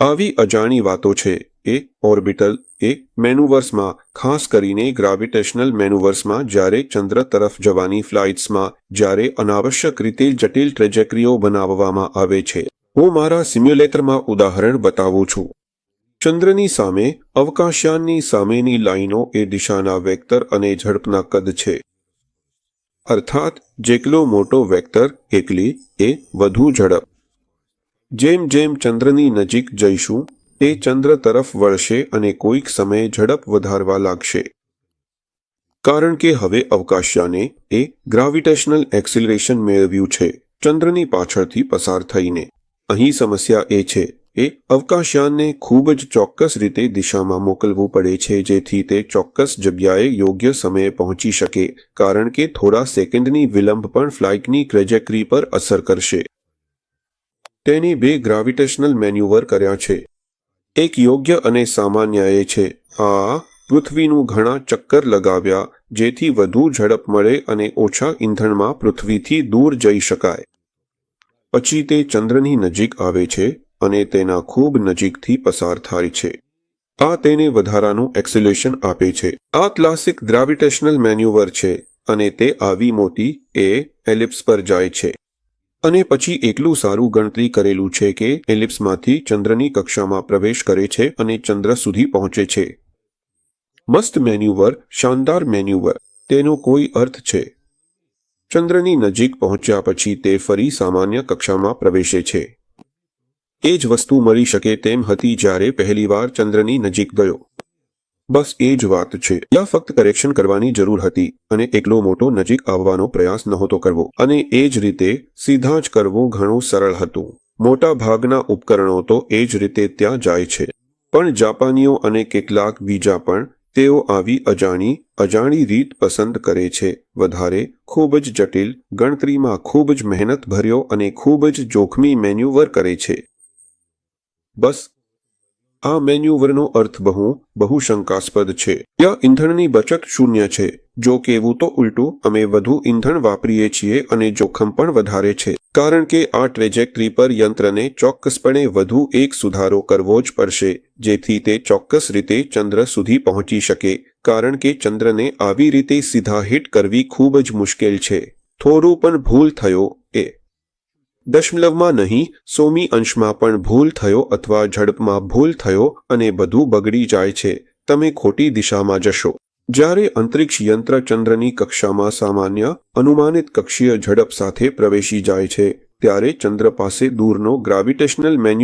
આવી અજાણી વાતો છે. એ ઓર્બિટલ, એ મેનુવર્સમાં, ખાસ કરીને ગ્રાવિટેશનલ મેનુવર્સમાં જ્યારે ચંદ્ર તરફ જવાની ફ્લાઇટ્સમાં, જ્યારે અનાવશ્યક રીતે જટિલ ટ્રેજેક્રીઓ બનાવવામાં આવે છે. હું મારા સિમ્યુલેટરમાં ઉદાહરણ બતાવું છું. ચંદ્રની સામે, અવકાશયાનની સામેની લાઈનો એ દિશાના વેક્ટર અને ઝડપના કદ છે. અર્થાત, જેટલો મોટો વેક્ટર, એટલી એ વધુ ઝડપ. જેમ જેમ ચંદ્રની નજીક જઈશું, તે ચંદ્ર તરફ વળશે અને કોઈક સમયે ઝડપ વધારવા લાગશે. કારણ કે હવે અવકાશયાને એ ગ્રાવિટેશનલ એક્સિલરેશન મેળવ્યું છે, ચંદ્રની પાછળથી પસાર થઈને. અહીં સમસ્યા એ છે, એ અવકાશયાનને ખૂબ જ ચોક્કસ રીતે દિશામાં મોકલવું પડે છે જેથી તે ચોક્કસ જગ્યાએ યોગ્ય સમયે પહોંચી શકે, કારણ કે થોડા સેકન્ડની વિલંબ પણ ફ્લાઇટની ટ્રેજેક્રી પર અસર કરશે. તેને બે ગ્રાવિટેશનલ મેન્યુવર કર્યા છે. એક યોગ્ય અને સામાન્ય એ છે. આ પૃથ્વીનું ઘણા ચક્કર લગાવ્યા, જેથી વધુ ઝડપ મળે અને ઓછા ઈંધણમાં પૃથ્વીથી દૂર જઈ શકાય. પછી તે ચંદ્રની નજીક આવે છે અને તેના ખૂબ નજીકથી પસાર થાય છે. આ તેને વધારાનું એક્સિલેશન આપે છે. આ ક્લાસિક ગ્રાવિટેશનલ મેન્યુવર છે અને તે આવી મોટી એ એલિપ્સ પર જાય છે. અને પછી એટલું સારું ગણતરી કરેલું છે કે એલિપ્સમાંથી ચંદ્રની કક્ષામાં પ્રવેશ કરે છે અને ચંદ્ર સુધી પહોંચે છે. મસ્ત મેન્યુવર, શાનદાર મેન્યુવર, તેનો કોઈ અર્થ છે. ચંદ્રની નજીક પહોંચ્યા પછી તે ફરી સામાન્ય કક્ષામાં પ્રવેશે છે. એ જ વસ્તુ મળી શકે તેમ હતી જ્યારે પહેલીવાર ચંદ્રની નજીક ગયો. બસ એ જ વાત છે. ત્યાં ફક્ત કરેક્શન કરવાની જરૂર હતી અને એકલો મોટો નજીક આવવાનો પ્રયાસ નહોતો કરવો. અને એ જ રીતે સીધા જ કરવું ઘણું સરળ હતું. મોટા ભાગના ઉપકરણો તો એ જ રીતે ત્યાં જાય છે. પણ જાપાનીઓ અને કેટલાક બીજા પણ તેઓ આવી અજાણી અજાણી રીત પસંદ કરે છે. વધારે ખૂબ જ જટિલ, ગણતરીમાં ખૂબ જ મહેનત ભર્યો અને ખૂબ જ જોખમી મેન્યુવર કરે છે. બસ આ મેન્યુવરનો અર્થ બહુ બહુ શંકાસ્પદ છે. ત્યાં ઈંધણની બચત શૂન્ય છે. જો કેવું તો ઉલટું, અમે વધુ ઈંધણ વાપરીએ છીએ અને જોખમ પણ વધારે છે. કારણ કે આ ટ્રેજેક્ટરી પર યંત્રને ચોક્કસપણે વધુ એક સુધારો કરવો જ પડશે, જેથી તે ચોક્કસ રીતે ચંદ્ર સુધી પહોંચી શકે. કારણ કે ચંદ્રને આવી રીતે સીધા હિટ કરવી ખૂબ જ મુશ્કેલ છે. થોડું પણ ભૂલ થયો, એ દશમલવમાં નહીં, સોમી અંશમાં પણ ભૂલ થયો અથવા ઝડપમાં ભૂલ થયો અને બધું બગડી જાય છે, તમે ખોટી દિશામાં જશો. જ્યારે અંતરિક્ષ યંત્ર ચંદ્રની કક્ષામાં સામાન્ય, અનુમાનિત કક્ષીય ઝડપ સાથે પ્રવેશી જાય છે, ત્યારે ચંદ્ર પાસે દૂરનો ગ્રાવિટેશનલ મેન્યુ